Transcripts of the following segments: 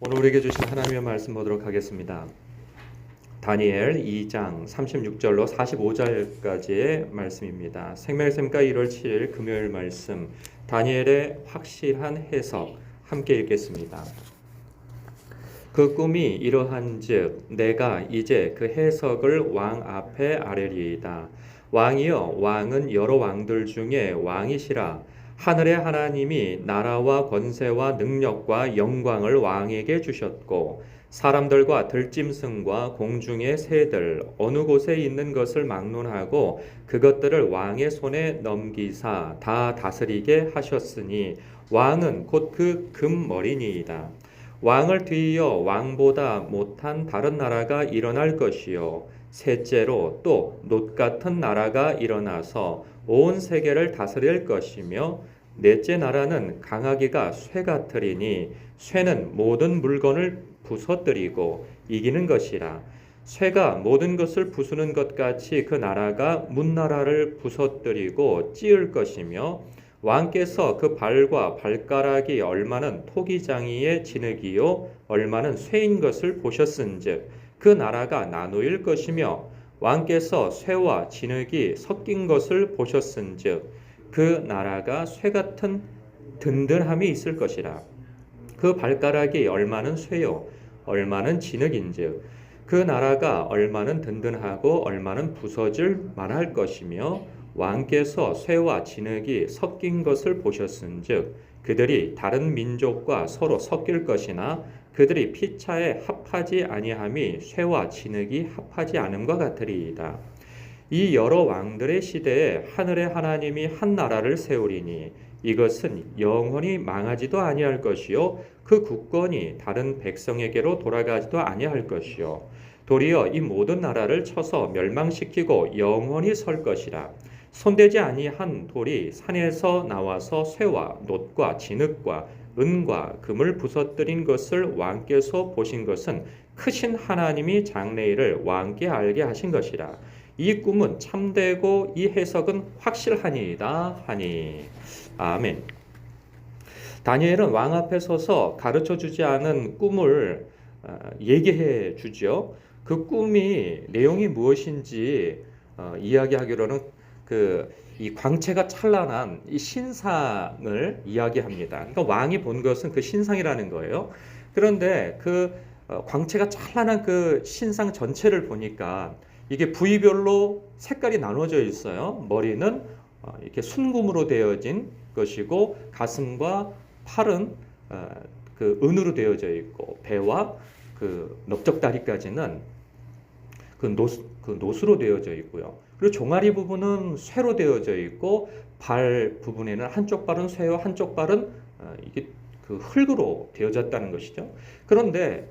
오늘 우리에게 주신 하나님의 말씀 보도록 하겠습니다. 다니엘 2장 36절로 45절까지의 말씀입니다. 생명샘가 1월 7일 금요일 말씀 다니엘의 확실한 해석 함께 읽겠습니다. 그 꿈이 이러한즉 내가 이제 그 해석을 왕 앞에 아뢰리이다. 왕이여 왕은 여러 왕들 중에 왕이시라 하늘의 하나님이 나라와 권세와 능력과 영광을 왕에게 주셨고 사람들과 들짐승과 공중의 새들 어느 곳에 있는 것을 막론하고 그것들을 왕의 손에 넘기사 다 다스리게 하셨으니 왕은 곧 그 금머리니이다. 왕을 뒤이어 왕보다 못한 다른 나라가 일어날 것이요 셋째로 또 놋 같은 나라가 일어나서 온 세계를 다스릴 것이며 넷째 나라는 강하기가 쇠 같으리니 쇠는 모든 물건을 부서뜨리고 이기는 것이라. 쇠가 모든 것을 부수는 것 같이 그 나라가 문나라를 부서뜨리고 찌을 것이며 왕께서 그 발과 발가락이 얼마는 토기장이의 진흙이요 얼마는 쇠인 것을 보셨은즉 그 나라가 나누일 것이며 왕께서 쇠와 진흙이 섞인 것을 보셨은즉 그 나라가 쇠 같은 든든함이 있을 것이라 그 발가락이 얼마는 쇠요 얼마는 진흙인즉 그 나라가 얼마는 든든하고 얼마는 부서질 만할 것이며 왕께서 쇠와 진흙이 섞인 것을 보셨은즉 그들이 다른 민족과 서로 섞일 것이나 그들이 피차에 합하지 아니함이 쇠와 진흙이 합하지 않음과 같으리이다. 이 여러 왕들의 시대에 하늘의 하나님이 한 나라를 세우리니 이것은 영원히 망하지도 아니할 것이요 그 국권이 다른 백성에게로 돌아가지도 아니할 것이요. 도리어 이 모든 나라를 쳐서 멸망시키고 영원히 설 것이라. 손대지 아니한 돌이 산에서 나와서 쇠와 놋과 진흙과 은과 금을 부서뜨린 것을 왕께서 보신 것은 크신 하나님이 장래일을 왕께 알게 하신 것이라 이 꿈은 참되고 이 해석은 확실하니이다 하니 아멘. 다니엘은 왕 앞에 서서 가르쳐 주지 않은 꿈을 어, 얘기해 주죠. 그 꿈이 내용이 무엇인지 어, 이야기하기로는 그 이 광채가 찬란한 이 신상을 이야기합니다. 그러니까 왕이 본 것은 그 신상이라는 거예요. 그런데 그 어, 광채가 찬란한 그 신상 전체를 보니까 이게 부위별로 색깔이 나눠져 있어요. 머리는 어, 이렇게 순금으로 되어진 것이고 가슴과 팔은 어, 그 은으로 되어져 있고 배와 그 넓적다리까지는 그 노, 그 노수로 되어져 있고요. 그리고 종아리 부분은 쇠로 되어져 있고 발 부분에는 한쪽 발은 쇠와 한쪽 발은 어, 이게 그 흙으로 되어졌다는 것이죠. 그런데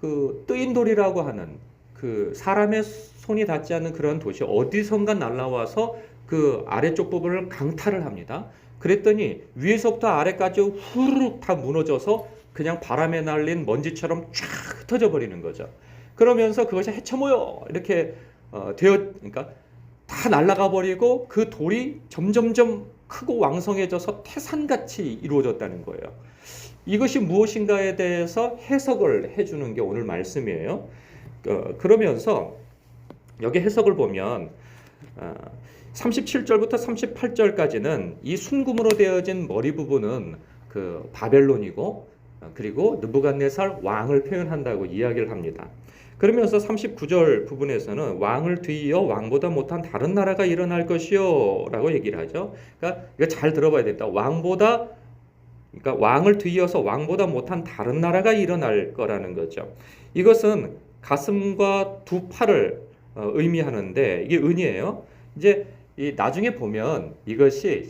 그 뜨인 돌이라고 하는 그 사람의 손이 닿지 않는 그런 도시 어디선가 날라와서 그 아래쪽 부분을 강탈을 합니다. 그랬더니 위에서부터 아래까지 후루룩 다 무너져서 그냥 바람에 날린 먼지처럼 쫙 흩어져 버리는 거죠. 그러면서 그것이 해쳐모여 이렇게 어, 되어 그러니까 다 날아가 버리고 그 돌이 점점점 크고 왕성해져서 태산같이 이루어졌다는 거예요. 이것이 무엇인가에 대해서 해석을 해주는 게 오늘 말씀이에요. 어, 그러면서 여기 해석을 보면 어, 37절부터 38절까지는 이 순금으로 되어진 머리 부분은 그 바벨론이고 어, 그리고 느부갓네살 왕을 표현한다고 이야기를 합니다. 그러면서 39절 부분에서는 왕을 뒤이어 왕보다 못한 다른 나라가 일어날 것이요라고 얘기를 하죠. 그러니까 이거 잘 들어봐야 된다. 왕보다 그러니까 왕을 뒤이어서 왕보다 못한 다른 나라가 일어날 거라는 거죠. 이것은 가슴과 두 팔을 어, 의미하는데 이게 은이에요. 이제 이 나중에 보면 이것이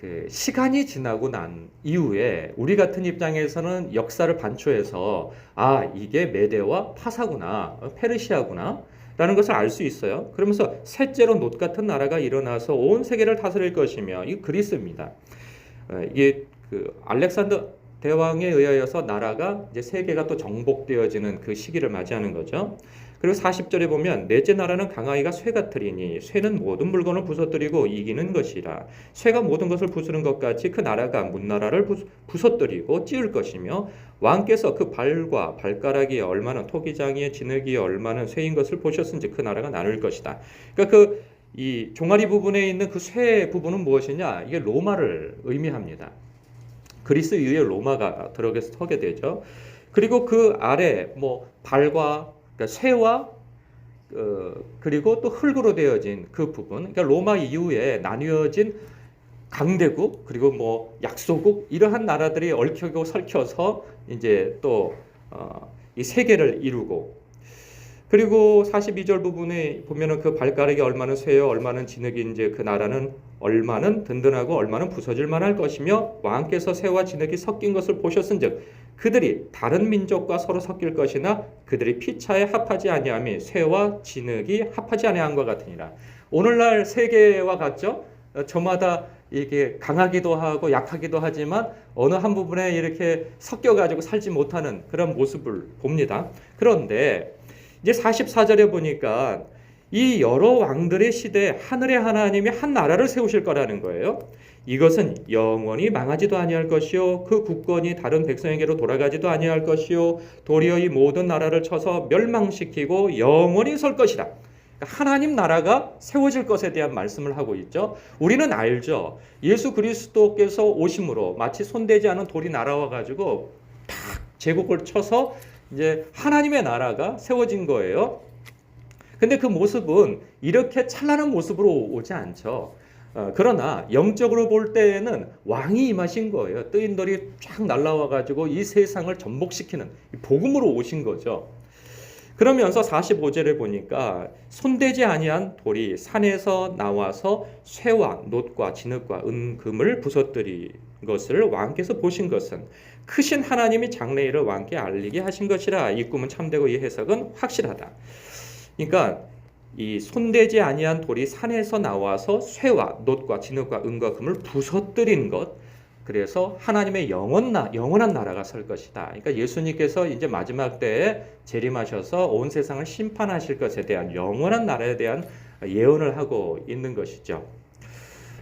그 시간이 지나고 난 이후에 우리 같은 입장에서는 역사를 반초해서 아 이게 메데와 파사구나 어, 페르시아구나 라는 것을 알 수 있어요. 그러면서 셋째로 놋 같은 나라가 일어나서 온 세계를 다스릴 것이며 이 그리스입니다. 어, 이게 그 알렉산더 대왕에 의하여서 나라가 이제 세계가 또 정복되어지는 그 시기를 맞이하는 거죠. 그리고 40절에 보면 넷째 나라는 강아이가 쇠 같으리니 쇠는 모든 물건을 부서뜨리고 이기는 것이라 쇠가 모든 것을 부수는 것 같이 그 나라가 문나라를 부- 부서뜨리고 찌을 것이며 왕께서 그 발과 발가락이 얼마나 토기장이의 진흙이 얼마나 쇠인 것을 보셨은지 그 나라가 나눌 것이다. 그러니까 그 이 종아리 부분에 있는 그 쇠 부분은 무엇이냐? 이게 로마를 의미합니다. 그리스 이후에 로마가 들어가서 서게 되죠. 그리고 그 아래 뭐 발과 그러니까 쇠와 어, 그리고 또 흙으로 되어진 그 부분, 그러니까 로마 이후에 나뉘어진 강대국 그리고 뭐 약소국 이러한 나라들이 얽히고 설켜서 이제 또 어, 이 세계를 이루고 그리고 42절 부분에 보면은 그 발가락이 얼마나 쇠요 얼마나 진흙인지 그 나라는 얼마는 든든하고 얼마는 부서질 만 할 것이며 왕께서 쇠와 진흙이 섞인 것을 보셨은즉 그들이 다른 민족과 서로 섞일 것이나 그들이 피차에 합하지 아니하며 쇠와 진흙이 합하지 아니한과 같으니라. 오늘날 세계와 같죠? 어, 저마다 이게 강하기도 하고 약하기도 하지만 어느 한 부분에 이렇게 섞여 가지고 살지 못하는 그런 모습을 봅니다. 그런데 이제 44절에 보니까 이 여러 왕들의 시대에 하늘의 하나님이 한 나라를 세우실 거라는 거예요. 이것은 영원히 망하지도 아니할 것이요 그 국권이 다른 백성에게로 돌아가지도 아니할 것이요 도리어 이 모든 나라를 쳐서 멸망시키고 영원히 설 것이다. 그러니까 하나님 나라가 세워질 것에 대한 말씀을 하고 있죠. 우리는 알죠. 예수 그리스도께서 오심으로 마치 손대지 않은 돌이 날아와 가지고 탁 제국을 쳐서 이제 하나님의 나라가 세워진 거예요. 근데 그 모습은 이렇게 찬란한 모습으로 오지 않죠. 어, 그러나 영적으로 볼 때에는 왕이 임하신 거예요. 뜨인 돌이 쫙 날라와 가지고 이 세상을 전복시키는 이 복음으로 오신 거죠. 그러면서 45절에 보니까 손대지 아니한 돌이 산에서 나와서 쇠와 놋과 진흙과 은금을 부서뜨린 것을 왕께서 보신 것은 크신 하나님이 장래일을 왕께 알리게 하신 것이라 이 꿈은 참되고 이 해석은 확실하다. 그러니까 이 손대지 아니한 돌이 산에서 나와서 쇠와 놋과 진흙과 은과 금을 부서뜨린 것. 그래서 하나님의 영원 나, 영원한 나라가 설 것이다. 그러니까 예수님께서 이제 마지막 때에 재림하셔서 온 세상을 심판하실 것에 대한 영원한 나라에 대한 예언을 하고 있는 것이죠.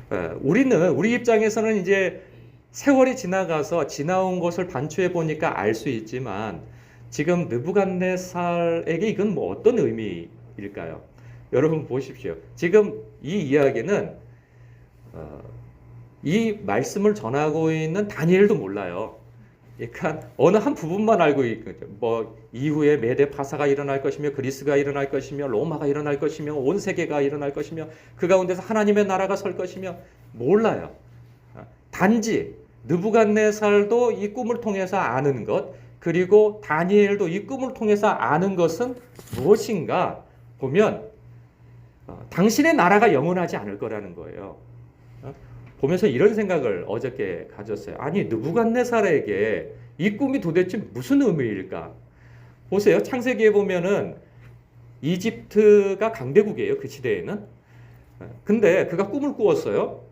어, 우리는 우리 입장에서는 이제 세월이 지나가서 지나온 것을 반추해 보니까 알 수 있지만 지금 느부갓네살에게 이건 뭐 어떤 의미일까요? 여러분 보십시오. 지금 이 이야기는 어, 이 말씀을 전하고 있는 다니엘도 몰라요. 그러니까 어느 한 부분만 알고 있거든요. 뭐 이후에 메데 파사가 일어날 것이며 그리스가 일어날 것이며 로마가 일어날 것이며 온 세계가 일어날 것이며 그 가운데서 하나님의 나라가 설 것이며 몰라요. 단지 느부갓네살도 이 꿈을 통해서 아는 것 그리고 다니엘도 이 꿈을 통해서 아는 것은 무엇인가 보면 어, 당신의 나라가 영원하지 않을 거라는 거예요. 어? 보면서 이런 생각을 어저께 가졌어요. 아니 느부갓네살에게 이 꿈이 도대체 무슨 의미일까? 보세요. 창세기에 보면은 이집트가 강대국이에요. 그 시대에는. 어, 근데 그가 꿈을 꾸었어요.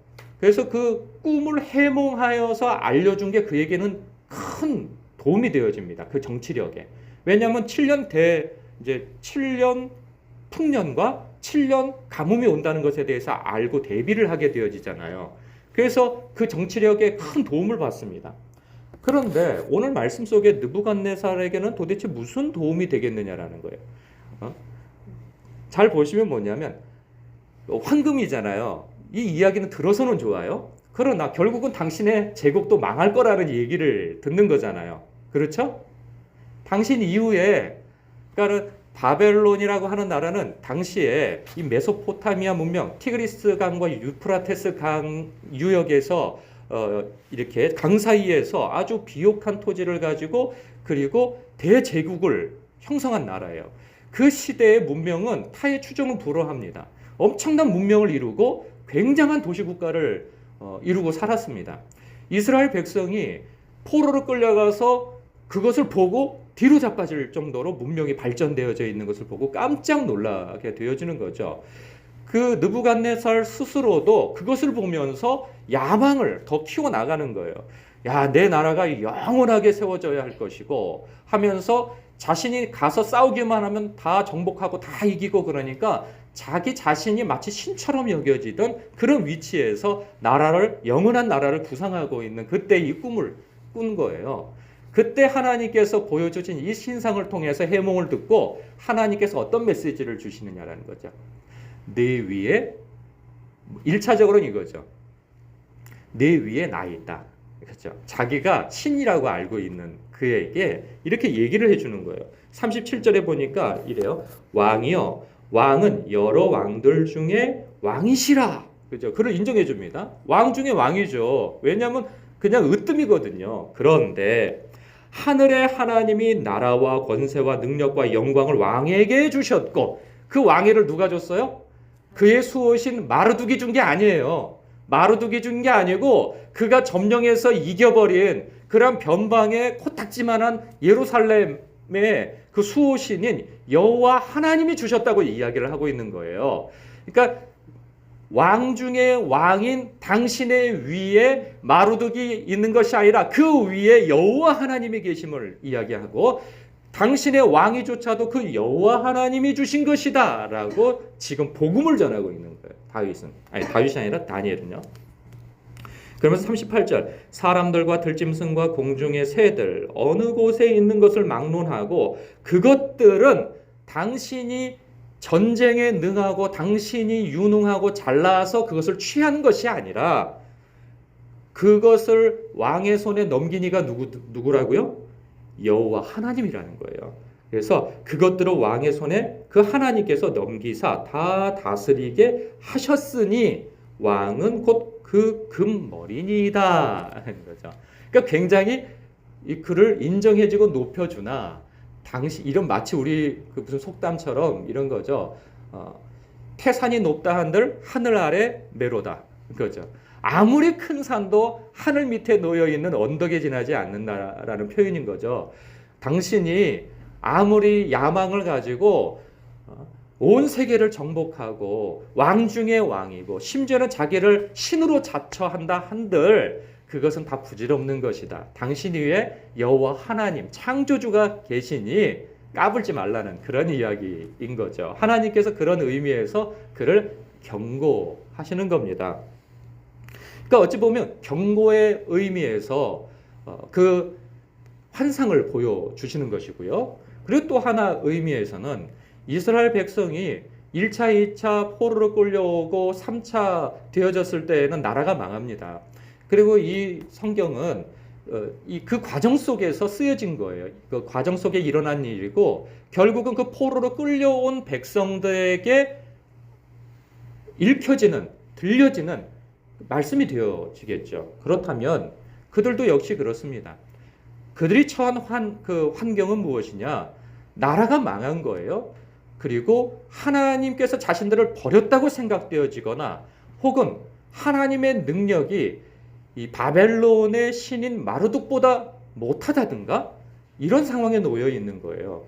그래서 그 꿈을 해몽하여서 알려준 게 그에게는 큰 도움이 되어집니다. 그 정치력에. 왜냐하면 7년 대 이제 7년 풍년과 7년 가뭄이 온다는 것에 대해서 알고 대비를 하게 되어지잖아요. 그래서 그 정치력에 큰 도움을 받습니다. 그런데 오늘 말씀 속에 느부갓네살에게는 도대체 무슨 도움이 되겠느냐라는 거예요. 어? 잘 보시면 뭐냐면 황금이잖아요. 이 이야기는 들어서는 좋아요. 그러나 결국은 당신의 제국도 망할 거라는 얘기를 듣는 거잖아요. 그렇죠? 당신 이후에 그러니까 바벨론이라고 하는 나라는 당시에 이 메소포타미아 문명, 티그리스 강과 유프라테스 강 유역에서 어, 이렇게 강 사이에서 아주 비옥한 토지를 가지고 그리고 대제국을 형성한 나라예요. 그 시대의 문명은 타의 추종을 불허합니다. 엄청난 문명을 이루고 굉장한 도시국가를 어, 이루고 살았습니다. 이스라엘 백성이 포로로 끌려가서 그것을 보고 뒤로 자빠질 정도로 문명이 발전되어져 있는 것을 보고 깜짝 놀라게 되어지는 거죠. 그 느부갓네살 스스로도 그것을 보면서 야망을 더 키워 나가는 거예요. 야, 내 나라가 영원하게 세워져야 할 것이고 하면서 자신이 가서 싸우기만 하면 다 정복하고 다 이기고 그러니까 자기 자신이 마치 신처럼 여겨지던 그런 위치에서 나라를 영원한 나라를 구상하고 있는 그때 이 꿈을 꾼 거예요. 그때 하나님께서 보여주신 이 신상을 통해서 해몽을 듣고 하나님께서 어떤 메시지를 주시느냐라는 거죠. 내 위에 1차적으로는 이거죠. 내 위에 나 있다. 그렇죠. 자기가 신이라고 알고 있는 그에게 이렇게 얘기를 해주는 거예요. 37절에 보니까 이래요. 왕이요. 왕은 여러 왕들 중에 왕이시라. 그죠. 그를 인정해 줍니다. 왕 중에 왕이죠. 왜냐하면 그냥 으뜸이거든요. 그런데 하늘의 하나님이 나라와 권세와 능력과 영광을 왕에게 주셨고 그 왕위를 누가 줬어요? 그의 수호신 마르둑이 준 게 아니에요. 마르둑이 준 게 아니고 그가 점령해서 이겨버린 그런 변방의 코딱지만한 예루살렘의 그 수호신인 여호와 하나님이 주셨다고 이야기를 하고 있는 거예요. 그러니까 왕 중에 왕인 당신의 위에 마루둑이 있는 것이 아니라 그 위에 여호와 하나님이 계심을 이야기하고 당신의 왕이조차도 그 여호와 하나님이 주신 것이다라고 지금 복음을 전하고 있는 거예요. 다윗은 아니 다윗이 아니라 다니엘은요. 그러면서 38절 사람들과 들짐승과 공중의 새들 어느 곳에 있는 것을 막론하고 그것들은 당신이 전쟁에 능하고 당신이 유능하고 잘나서 그것을 취한 것이 아니라 그것을 왕의 손에 넘긴 이가 누구 누구라고요? 여호와 하나님이라는 거예요. 그래서 그것들을 왕의 손에 그 하나님께서 넘기사 다 다스리게 하셨으니 왕은 곧 그 금머리니이다 하는 거죠. 그러니까 굉장히 이 그를 인정해주고 높여주나 당시 이런 마치 우리 그 무슨 속담처럼 이런 거죠. 어, 태산이 높다 한들 하늘 아래 메로다 그거죠. 아무리 큰 산도 하늘 밑에 놓여 있는 언덕에 지나지 않는다라는 표현인 거죠. 당신이 아무리 야망을 가지고 어, 온 세계를 정복하고 왕 중의 왕이고 심지어는 자기를 신으로 자처한다 한들 그것은 다 부질없는 것이다. 당신 위에 여호와 하나님 창조주가 계시니 까불지 말라는 그런 이야기인 거죠. 하나님께서 그런 의미에서 그를 경고하시는 겁니다. 그러니까 어찌 보면 경고의 의미에서 어, 그 환상을 보여주시는 것이고요. 그리고 또 하나 의미에서는 이스라엘 백성이 1차, 2차 포로로 끌려오고 3차 되어졌을 때에는 나라가 망합니다. 그리고 이 성경은 어, 이그 과정 속에서 쓰여진 거예요. 그 과정 속에 일어난 일이고 결국은 그 포로로 끌려온 백성들에게 읽혀지는 들려지는 말씀이 되어지겠죠. 그렇다면 그들도 역시 그렇습니다. 그들이 처한 환, 그 환경은 무엇이냐? 나라가 망한 거예요. 그리고 하나님께서 자신들을 버렸다고 생각되어지거나 혹은 하나님의 능력이 이 바벨론의 신인 마르둑보다 못하다든가 이런 상황에 놓여 있는 거예요.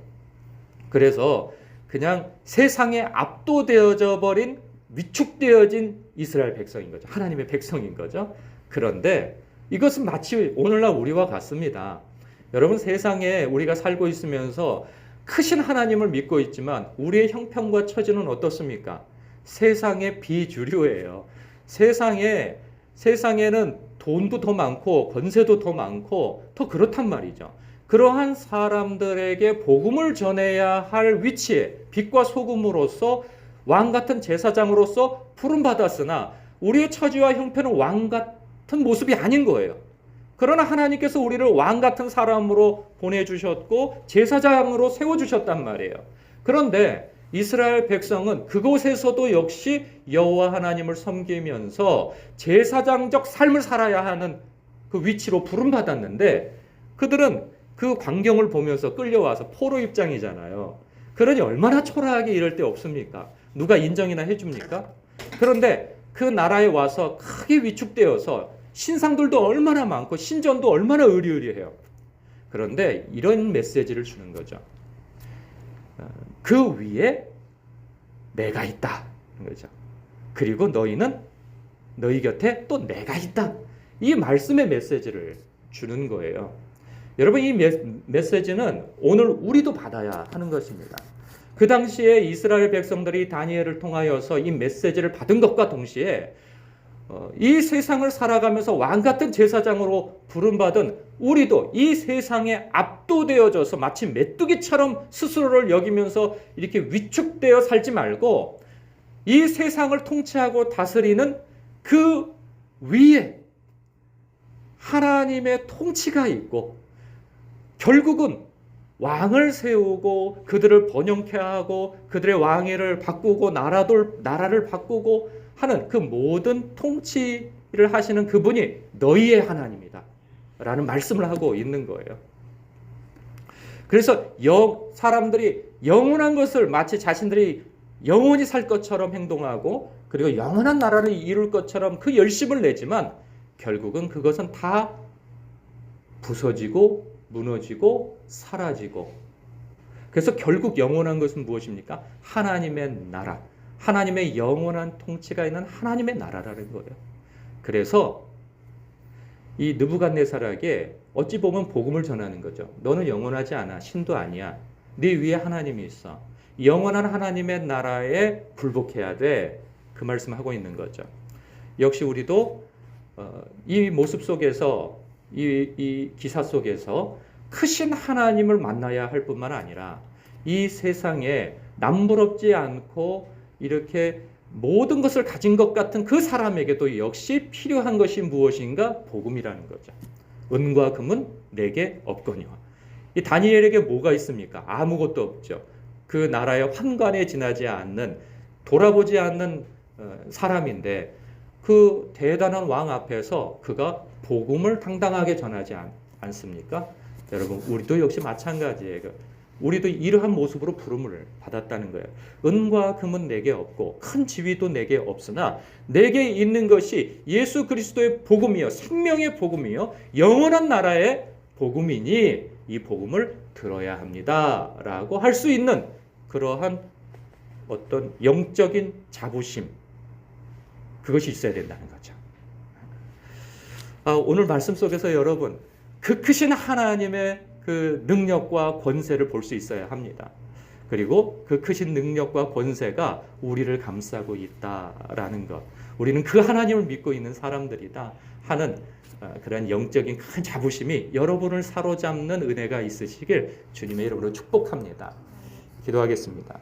그래서 그냥 세상에 압도되어져 버린 위축되어진 이스라엘 백성인 거죠. 하나님의 백성인 거죠. 그런데 이것은 마치 오늘날 우리와 같습니다. 여러분 세상에 우리가 살고 있으면서 크신 하나님을 믿고 있지만 우리의 형편과 처지는 어떻습니까? 세상의 비주류예요. 세상에 세상에는 돈도 더 많고 권세도 더 많고 더 그렇단 말이죠. 그러한 사람들에게 복음을 전해야 할 위치에 빛과 소금으로서 왕 같은 제사장으로서 부름 받았으나 우리의 처지와 형편은 왕 같은 모습이 아닌 거예요. 그러나 하나님께서 우리를 왕 같은 사람으로 보내주셨고 제사장으로 세워주셨단 말이에요. 그런데 이스라엘 백성은 그곳에서도 역시 여호와 하나님을 섬기면서 제사장적 삶을 살아야 하는 그 위치로 부름 받았는데 그들은 그 광경을 보면서 끌려와서 포로 입장이잖아요. 그러니 얼마나 초라하게 이럴 때 없습니까? 누가 인정이나 해줍니까? 그런데 그 나라에 와서 크게 위축되어서 신상들도 얼마나 많고 신전도 얼마나 의리의리해요. 그런데 이런 메시지를 주는 거죠. 그 위에 내가 있다. 거죠. 그리고 너희는 너희 곁에 또 내가 있다. 이 말씀의 메시지를 주는 거예요. 여러분 이 메, 메시지는 오늘 우리도 받아야 하는 것입니다. 그 당시에 이스라엘 백성들이 다니엘을 통하여서 이 메시지를 받은 것과 동시에 어, 이 세상을 살아가면서 왕 같은 제사장으로 부름받은 우리도 이 세상에 압도되어져서 마치 메뚜기처럼 스스로를 여기면서 이렇게 위축되어 살지 말고 이 세상을 통치하고 다스리는 그 위에 하나님의 통치가 있고 결국은 왕을 세우고 그들을 번영케 하고 그들의 왕위를 바꾸고 나라도 나라를 바꾸고 하는 그 모든 통치를 하시는 그분이 너희의 하나님이다. 라는 말씀을 하고 있는 거예요. 그래서 영, 사람들이 영원한 것을 마치 자신들이 영원히 살 것처럼 행동하고 그리고 영원한 나라를 이룰 것처럼 그 열심을 내지만 결국은 그것은 다 부서지고 무너지고 사라지고 그래서 결국 영원한 것은 무엇입니까? 하나님의 나라. 하나님의 영원한 통치가 있는 하나님의 나라라는 거예요. 그래서 이 느부갓네살에게 어찌 보면 복음을 전하는 거죠. 너는 영원하지 않아. 신도 아니야. 네 위에 하나님이 있어. 영원한 하나님의 나라에 굴복해야 돼. 그 말씀하고 있는 거죠. 역시 우리도 어, 이 모습 속에서 이, 이 기사 속에서 크신 하나님을 만나야 할 뿐만 아니라 이 세상에 남부럽지 않고 이렇게 모든 것을 가진 것 같은 그 사람에게도 역시 필요한 것이 무엇인가? 복음이라는 거죠. 은과 금은 내게 없거니와. 이 다니엘에게 뭐가 있습니까? 아무것도 없죠. 그 나라의 환관에 지나지 않는 돌아보지 않는 어, 사람인데 그 대단한 왕 앞에서 그가 복음을 당당하게 전하지 않, 않습니까? 여러분 우리도 역시 마찬가지예요. 우리도 이러한 모습으로 부름을 받았다는 거예요. 은과 금은 내게 없고 큰 지위도 내게 없으나 내게 있는 것이 예수 그리스도의 복음이요 생명의 복음이요 영원한 나라의 복음이니 이 복음을 들어야 합니다라고 할 수 있는 그러한 어떤 영적인 자부심 그것이 있어야 된다는 거죠. 아, 오늘 말씀 속에서 여러분 그 크신 하나님의 그 능력과 권세를 볼 수 있어야 합니다. 그리고 그 크신 능력과 권세가 우리를 감싸고 있다라는 것. 우리는 그 하나님을 믿고 있는 사람들이다 하는 어, 그런 영적인 큰 자부심이 여러분을 사로잡는 은혜가 있으시길 주님의 이름으로 축복합니다. 기도하겠습니다.